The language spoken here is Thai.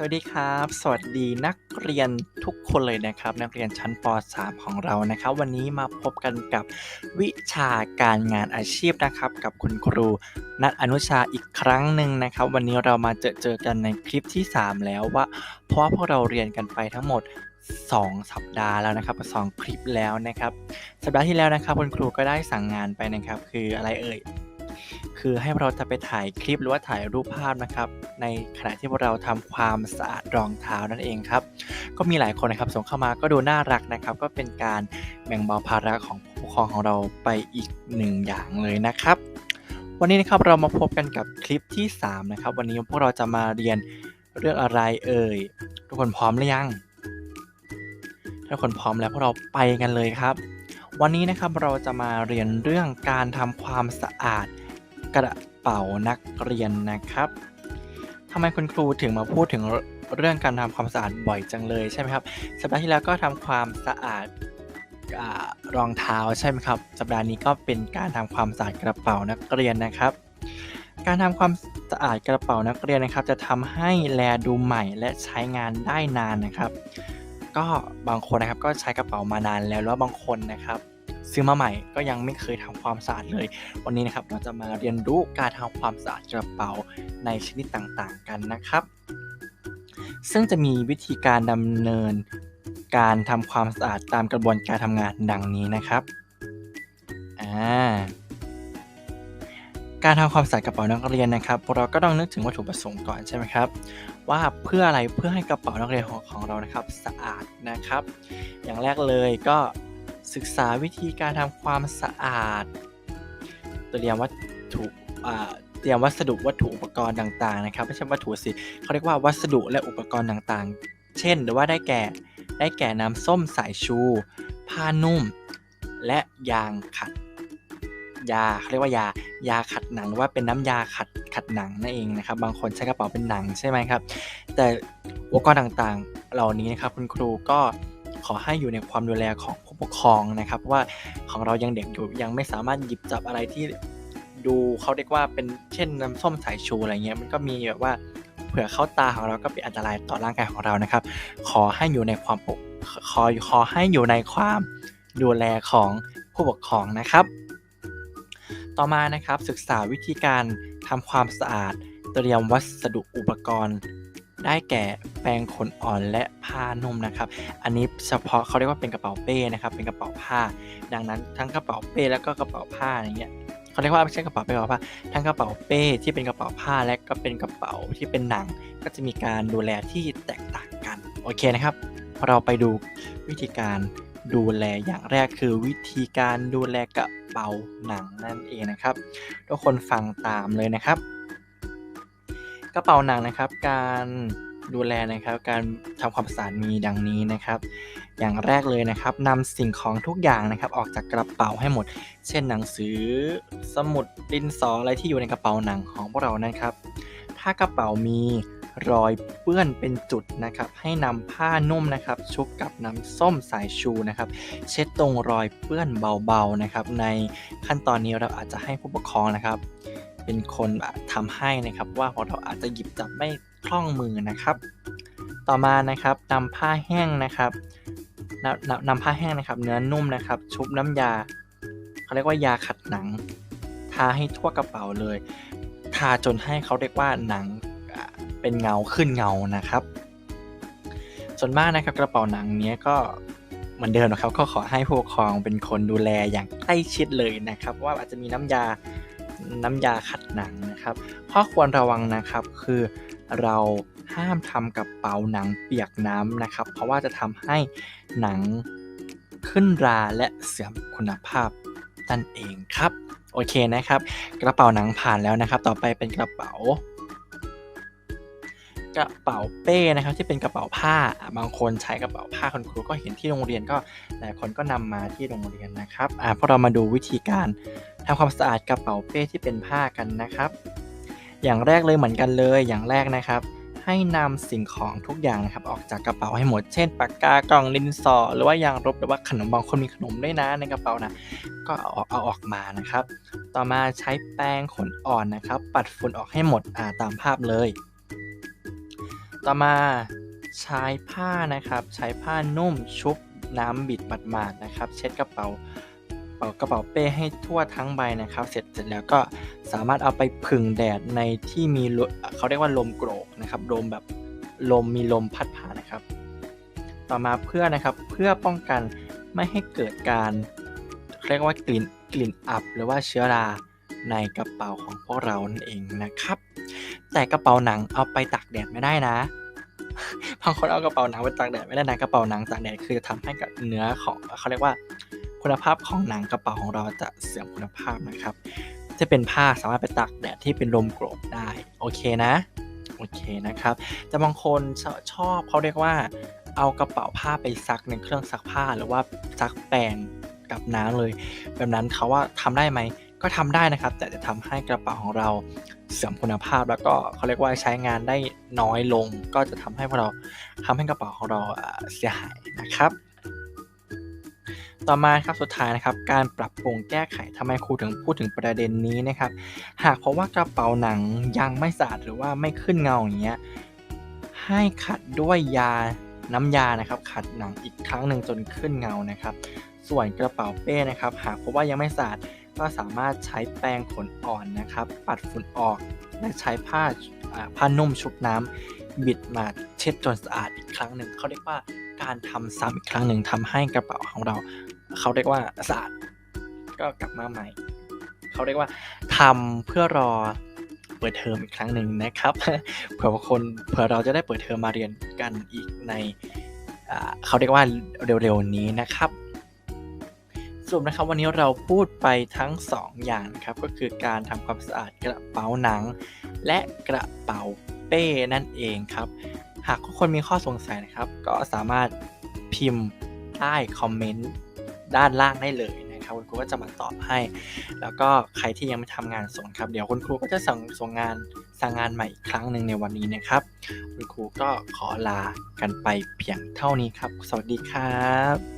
สวัสดีครับ สวัสดีนักเรียนทุกคนเลยนะครับ นักเรียนชั้นป .3 ของเรานะครับ วันนี้มาพบกันกับวิชาการงานอาชีพนะครับ กับคุณครูนัทอนุชาอีกครั้งหนึ่งนะครับ วันนี้เรามาเจอเจอกันในคลิปที่ 3 แล้วว่า เพราะพวกเราเรียนกันไปทั้งหมด 2 สัปดาห์แล้วนะครับสองคลิปแล้วนะครับ สัปดาห์ที่แล้วนะครับคุณครูก็ได้สั่งงานไปนะครับ คืออะไรเอ่ย คือให้เราจะไปถ่ายคลิปหรือว่าถ่ายรูปภาพนะครับ ในขณะที่เราทำความสะอาดรองเท้านั่นเองครับ ก็มีหลายคนนะครับส่งเข้ามาก็ดูน่ารักนะครับ ก็เป็นการแบ่งเบาภาระของผู้ปกครองของเราไปอีกหนึ่งอย่างเลยนะครับ วันนี้นะครับเรามาพบกันกับคลิปที่ 3 นะครับ วันนี้พวกเราจะมาเรียนเรื่องอะไรเอ่ยทุกคนพร้อมหรือยังถ้าทุกคนพร้อมแล้วพวกเราไปกันเลยครับ วันนี้นะครับเราจะมาเรียนเรื่องการทำความสะอาด กระเป๋านักเรียนนะครับทำไมคุณครูถึงมาพูดถึงเรื่องการทำความสะอาดบ่อยจังเลยใช่ไหมครับ สัปดาห์ที่แล้วก็ทำความสะอาดรองเท้าใช่ไหมครับ สัปดาห์นี้ก็เป็นการทำความสะอาดกระเป๋านักเรียนนะครับ การทำความสะอาดกระเป๋านักเรียนนะครับ จะทำให้แลดูใหม่และใช้งานได้นานนะครับ ก็บางคนนะครับก็ใช้กระเป๋ามานานแล้วแล้วบางคนนะครับ ซื้อมาใหม่ก็ยังไม่เคยทำความสะอาดเลย วันนี้นะครับเราจะมาเรียนรู้การทำความสะอาดกระเป๋าในชนิดต่างๆกันนะครับ ซึ่งจะมีวิธีการดำเนินการทำความสะอาดตามกระบวนการทำงานดังนี้นะครับอ่าการทำความสะอาดกระเป๋านักเรียนนะครับเราก็ต้องนึกถึงวัตถุประสงค์ก่อนใช่ไหมครับ ว่าเพื่ออะไรเพื่อให้กระเป๋านักเรียนของของเรานะครับสะอาดนะครับ อย่างแรกเลยก็ ศึกษาวิธีการทำความสะอาด เตรียมวัตถุเตรียมวัสดุวัตถุอุปกรณ์ต่างๆนะครับไม่ใช่วัตถุสิเขาเรียกว่าวัสดุและอุปกรณ์ต่างๆ เช่น หรือว่าได้แก่ได้แก่น้ำส้มสายชู ผ้านุ่ม และยางขัดยาเขาเรียกว่ายายาขัดหนังหรือว่าเป็นน้ำยาขัดขัดหนังนั่นเองนะครับ บางคนใช้กระเป๋าเป็นหนังใช่ไหมครับ แต่อุปกรณ์ต่างๆ เหล่านี้นะครับคุณครูก็ ขอให้อยู่ในความดูแลของผู้ปกครองนะครับ ว่าของเรายังเด็กอยู่ยังไม่สามารถหยิบจับอะไรที่ดูเขาเรียกว่าเป็นเช่นน้ำส้มสายชูอะไรเงี้ยมันก็มีแบบว่าเผื่อเข้าตาของเราก็เป็นอันตรายต่อร่างกายของเรานะครับ ขอให้อยู่ในความปกขอขอให้อยู่ในความดูแลของผู้ปกครองนะครับ ต่อมานะครับศึกษาวิธีการทำความสะอาดเตรียมวัสดุอุปกรณ์ ได้แก่แปรงขนอ่อนและผ้านุ่มนะครับ อันนี้เฉพาะเขาเรียกว่าเป็นกระเป๋าเป้นะครับ เป็นกระเป๋าผ้า ดังนั้นทั้งกระเป๋าเป้แล้วก็กระเป๋าผ้าอย่างเงี้ยเขาเรียกว่าไม่ใช่กระเป๋าเป้กระเป๋าผ้าทั้งกระเป๋าเป้ที่เป็นกระเป๋าผ้าและก็เป็นกระเป๋าที่เป็นหนัง ก็จะมีการดูแลที่แตกต่างกัน โอเคนะครับ เราไปดูวิธีการดูแลอย่างแรกคือวิธีการดูแลกระเป๋าหนังนั่นเองนะครับ ทุกคนฟังตามเลยนะครับ กระเป๋าหนังนะครับ การดูแลนะครับ การทำความสะอาดมีดังนี้นะครับ อย่างแรกเลยนะครับนำสิ่งของทุกอย่างนะครับ ออกจากกระเป๋าให้หมด เช่นหนังสือ สมุดดินสออะไรที่อยู่ในกระเป๋าหนังของพวกเรานะครับ ถ้ากระเป๋ามีรอยเปื้อนเป็นจุดนะครับ ให้นำผ้านุ่มนะครับ ชุบกับน้ำส้มสายชูนะครับ เช็ดตรงรอยเปื้อนเบาๆนะครับ ในขั้นตอนนี้เราอาจจะให้ผู้ปกครองนะครับ เป็นคนทำให้นะครับ ว่าของเราอาจจะหยิบจับไม่คล่องมือนะครับ ต่อมานะครับนำผ้าแห้งนะครับนำนำผ้าแห้งนะครับ เนื้อนุ่มนะครับ ชุบน้ำยาเขาเรียกว่ายาขัดหนัง ทาให้ทั่วกระเป๋าเลย ทาจนให้เขาเรียกว่าหนังเป็นเงาขึ้นเงานะครับ ส่วนมากนะครับกระเป๋าหนังเนี้ยก็เหมือนเดิมนะครับก็ขอให้ผู้ปกครองเป็นคนดูแลอย่างใกล้ชิดเลยนะครับ ว่าอาจจะมีน้ำยา น้ำยาขัดหนังนะครับ ข้อควรระวังนะครับคือเราห้ามทำกับเป๋าหนังเปียกน้ำนะครับ เพราะว่าจะทำให้หนังขึ้นราและเสื่อมคุณภาพนั่นเองครับ โอเคนะครับ กระเป๋าหนังผ่านแล้วนะครับ ต่อไปเป็นกระเป๋า กระเป๋าเป้นะครับที่เป็นกระเป๋าผ้าบางคนใช้กระเป๋าผ้าคุณครูก็เห็นที่โรงเรียนก็หลายคนก็นำมาที่โรงเรียนนะครับอ่าพอเรามาดูวิธีการทำความสะอาดกระเป๋าเป้ที่เป็นผ้ากันนะครับ อย่างแรกเลยเหมือนกันเลยอย่างแรกนะครับ ให้นำสิ่งของทุกอย่างนะครับออกจากกระเป๋าให้หมดเช่นปากกากล่องดินสอหรือว่ายางลบหรือว่าขนมบางคนมีขนมด้วยนะในกระเป๋านะก็เอาเอาออกมานะครับ ต่อมาใช้แป้งขนอ่อนนะครับ ปัดฝุ่นออกให้หมดอ่าตามภาพเลย ต่อมาใช้ผ้านะครับ ใช้ผ้านุ่มชุบน้ำบิดหมาดๆนะครับ เช็ดกระเป๋าเป๋ากระเป๋าเป้ให้ทั่วทั้งใบนะครับ เสร็จเสร็จแล้วก็สามารถเอาไปผึ่งแดดในที่มีลมเขาเรียกว่าลมโกรกนะครับลมแบบลมมีลมพัดผ่านนะครับ ต่อมาเพื่อนะครับเพื่อป้องกันไม่ให้เกิดการเรียกว่ากลิ่นกลิ่นอับหรือว่าเชื้อราในกระเป๋าของพวกเรานั่นเองนะครับ แต่กระเป๋าหนังเอาไปตากแดดไม่ได้นะบางคนเอากระเป๋าหนังไปตากแดดไม่ได้นะกระเป๋าหนังตากแดดคือจะทำให้กับเนื้อของเขาเรียกว่า คุณภาพของหนังกระเป๋าของเราจะเสื่อมคุณภาพนะครับจะเป็นผ้าสามารถไปตากแดดที่เป็นลมโกรกได้โอเคนะโอเคนะครับแต่บางคนชชอบเขาเรียกว่า เอากระเป๋าผ้าไปซักในเครื่องซักผ้าหรือว่าซักแปรงกับน้ำเลย แบบนั้นเขาว่าทำได้ไหม ก็ทำได้นะครับ แต่จะทำให้กระเป๋าของเราเสื่อมคุณภาพ แล้วก็เขาเรียกว่าใช้งานได้น้อยลง ก็จะทำให้พวกเราทำให้กระเป๋าของเราเสียหายนะครับ ต่อมาครับสุดท้ายนะครับ การปรับปรุงแก้ไขทำไมครูถึงพูดถึงประเด็นนี้นะครับ หากเพราะว่ากระเป๋าหนังยังไม่สะอาดหรือว่าไม่ขึ้นเงาอย่างเงี้ยให้ขัดด้วยยาน้ำยานะครับขัดหนังอีกครั้งหนึ่งจนขึ้นเงานะครับ ส่วนกระเป๋าเป้นะครับ หากพบว่ายังไม่สะอาด ก็สามารถใช้แปรงขนอ่อนนะครับ ปัดฝุ่นออก และใช้ผ้าผ้านุ่มชุบน้ำบิดมาเช็ดจนสะอาดอีกครั้งหนึ่งเขาเรียกว่าการทำซ้ำอีกครั้งหนึ่งทำให้กระเป๋าของเรา เขาเรียกว่าสะอาดก็กลับมาใหม่เขาเรียกว่าทำเพื่อรอเปิดเทอมอีกครั้งหนึ่งนะครับเผื่อคนเผื่อเราจะได้เปิดเทอมมาเรียนกันอีกในเขาเรียกว่าเร็วๆนี้นะครับ สรุปนะครับวันนี้เราพูดไปทั้ง 2 อย่างนะครับก็คือการทำความสะอาดกระเป๋าหนัง และกระเป๋าเป้นั่นเองครับ หากทุกคนมีข้อสงสัยนะครับ ก็สามารถพิมพ์ใต้คอมเมนต์ด้านล่างได้เลยนะครับคุณครูก็จะมาตอบให้ แล้วก็ใครที่ยังไม่ทำงานส่งครับ เดี๋ยวคุณครูก็จะส่งส่งงานสั่งงานใหม่อีกครั้งหนึ่งในวันนี้นะครับ คุณครูก็ขอลากันไปเพียงเท่านี้ครับ สวัสดีครับ